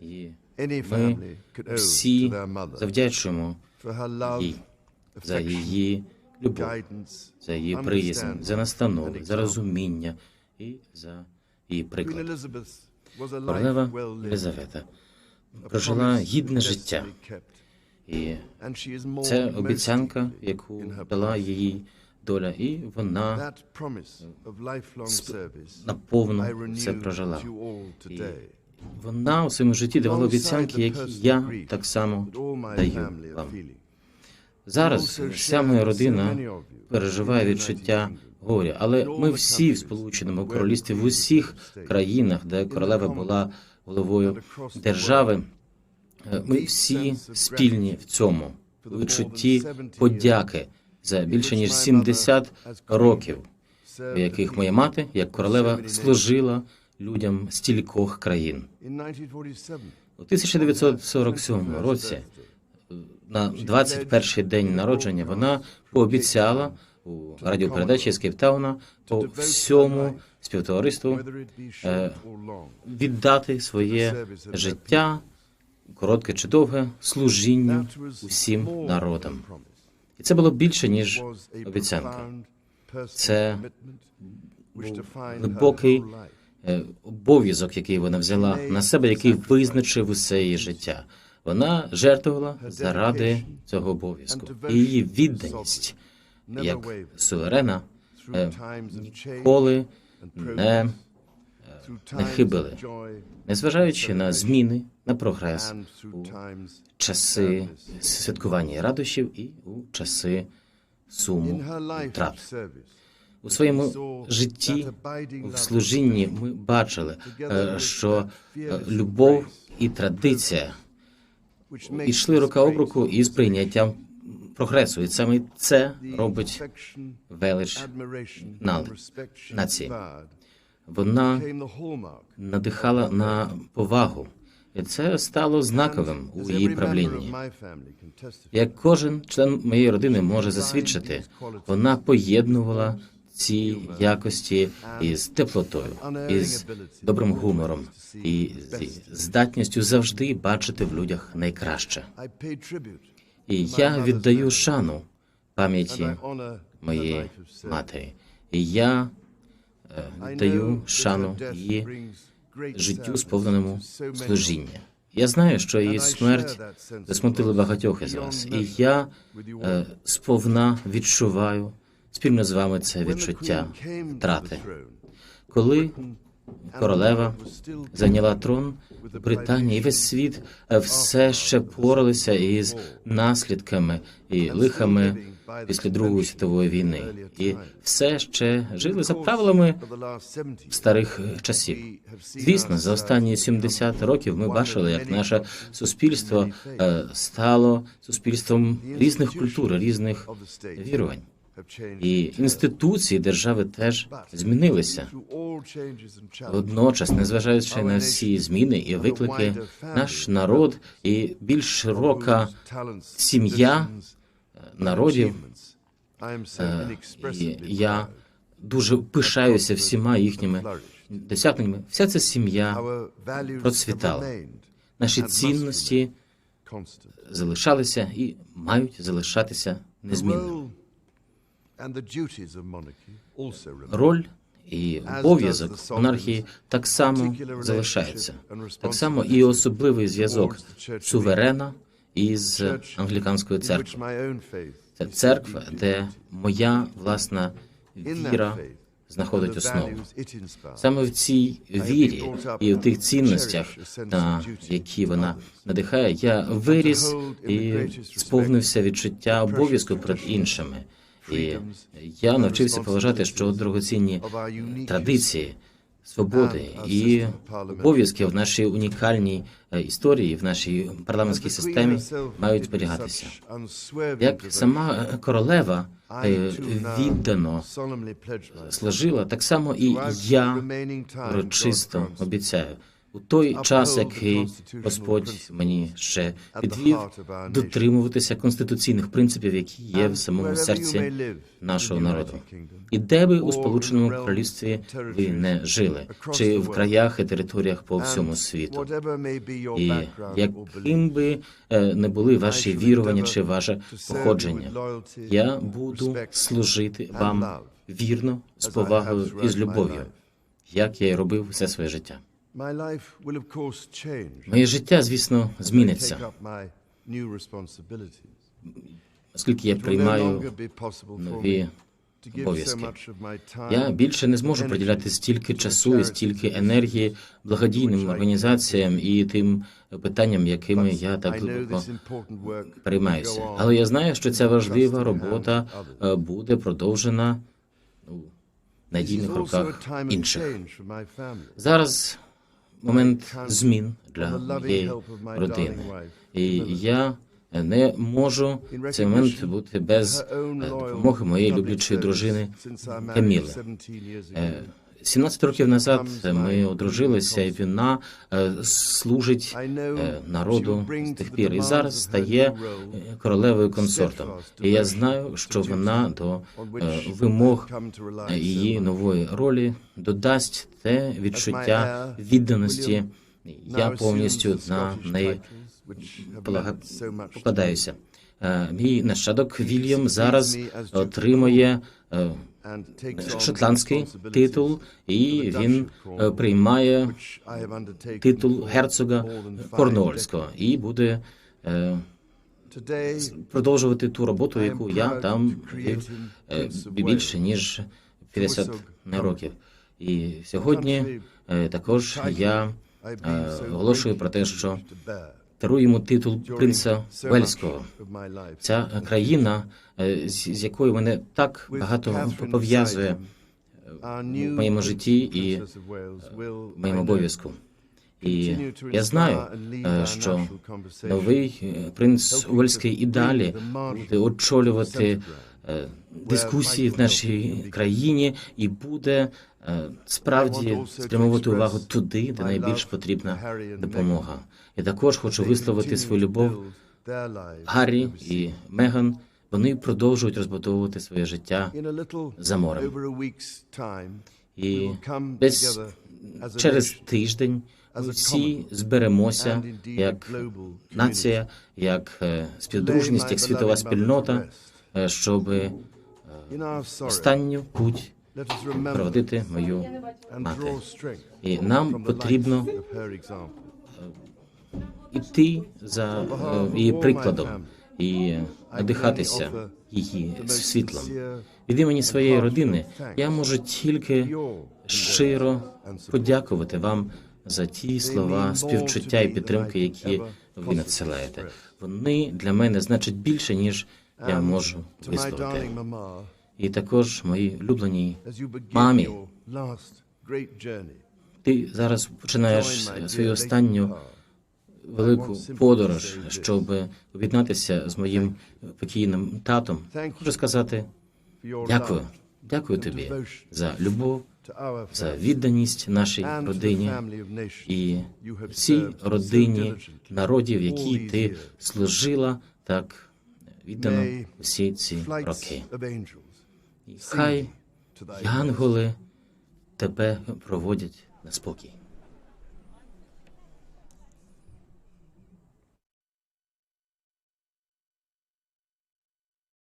І ми всі завдячуємо їй за її любов, за її приязнь, за настанови, за розуміння і за її приклад. Королева Єлизавета прожила гідне життя, і це обіцянка, яку дала їй доля, і вона все renew прожила. І. вона у своєму житті давала обіцянки, які я так само даю вам. Зараз вся моя родина переживає відчуття горя, але ми всі в Сполученому Королівстві в усіх країнах, де королева була головою держави, е, ми всі спільні в цьому відчутті подяки за більше ніж 70 років, в яких моя мати, як королева, служила людям стількох країн. У 1947 році, на 21-й день народження, вона пообіцяла у радіопередачі з Кейптауна по всьому співтовариству е, віддати своє життя, коротке чи довге, служінню усім народам. І це було більше ніж обіцянка. Це був глибокий обов'язок, який вона взяла на себе, який визначив усе її життя. Вона жертвувала заради цього обов'язку. І її відданість як суверена е, ніколи не, не хибили, незважаючи на зміни, на прогрес у часи святкування радощів і у часи суму втрат. У своєму житті в служінні ми бачили, е, що е, любов і традиція. Йшли рука об руку із прийняттям прогресу, і саме це робить велич на- нації. Вона надихала на повагу, і це стало знаковим у її правлінні. Як кожен член моєї родини може засвідчити, вона поєднувала ці якості із теплотою, із добрим гумором і зі здатністю завжди бачити в людях найкраще. І я віддаю шану пам'яті моєї матері. І я е, віддаю шану її життю, сповненому служіння. Я знаю, що її смерть засмутила багатьох із вас, і я е, сповна відчуваю спільно з вами це відчуття втрати. Коли королева зайняла трон Британії, і весь світ е, все ще поралися із наслідками і лихами після Другої світової війни, і все ще жили за правилами старих е, часів. Звісно, за останні 70 років ми бачили, як наше суспільство е, стало суспільством різних культур, різних вірувань. І інституції держави теж змінилися. Водночас, незважаючи на всі зміни і виклики, наш народ і більш широка сім'я народів. е, І я дуже пишаюся всіма їхніми досягненнями. Вся ця сім'я процвітала. Наші цінності залишалися і мають залишатися незмінними. Роль і обов'язок монархії так само залишається. Так само і особливий зв'язок суверена із англіканською церквою. Це церква, де моя власна віра знаходить основу. Саме в цій вірі і в тих цінностях, на які вона надихає, я виріс і сповнився відчуття обов'язку перед іншими. І я навчився поважати, що дорогоцінні традиції, свободи і обов'язки в нашій унікальній е, історії, в нашій парламентській системі мають зберігатися. Як сама королева е, віддано служила, так само і я урочисто обіцяю у той час, який Господь мені ще підвів дотримуватися конституційних принципів, які є в самому серці нашого народу. І де би у Сполученому Королівстві ви не жили, чи в краях і територіях по всьому світу. І яким би е, не були ваші вірування чи ваше походження, я буду служити вам вірно, з повагою і з любов'ю, як я й робив все своє життя. Моє життя, звісно, зміниться, оскільки я приймаю нові обов'язки. Я більше не зможу приділяти стільки часу і стільки енергії благодійним організаціям і тим питанням, якими я так глибоко переймаюся. Але я знаю, що ця важлива робота е, буде продовжена у надійних руках інших. Зараз момент змін для моєї родини, і я не можу в цей момент бути без е, допомоги моєї люблячої дружини Каміли. Е, 17 років назад ми одружилися, і вона е, служить е, народу з тих пір. І зараз стає е, королевою консортом. І я знаю, що вона до вимог її нової ролі додасть те відчуття відданості. Я повністю на неї покладаюся. Мій нащадок Вільям зараз отримує шотландський титул, і він е, приймає титул герцога Корнуольського. і буде е, продовжувати ту роботу, яку я там вів е, більше ніж 50 років. І сьогодні також я оголошую про те, що дарую йому титул принца Вельського. Ця країна, е, з якою мене так багато пов'язує в моєму житті і е, в моєму обов'язку. І я знаю, е, що новий е, принц Уельський і далі буде очолювати е, дискусії в нашій країні і буде е, справді спрямовувати увагу туди, де найбільш потрібна допомога. Я також хочу висловити свою любов Гаррі і Меган. Вони продовжують розбудовувати своє життя за морем. І десь через тиждень ми всі зберемося як нація, як е, співдружність, як світова спільнота, е, щоб е, останню путь проводити мою мати. І нам потрібно іти за е, її прикладом і надихатися її світлом. Від імені своєї родини я можу тільки щиро подякувати вам за ті слова співчуття і підтримки, які ви надсилаєте. Вони для мене значать більше, ніж я можу висловити. І також моїй улюбленій мамі. Ти зараз починаєш свою останню велику подорож, щоб об'єднатися з моїм покійним татом. Хочу сказати дякую, дякую тобі за любов, за відданість нашій родині і всій родині народів, які ти служила так віддано всі ці роки. Хай янголи тебе проводять на спокій.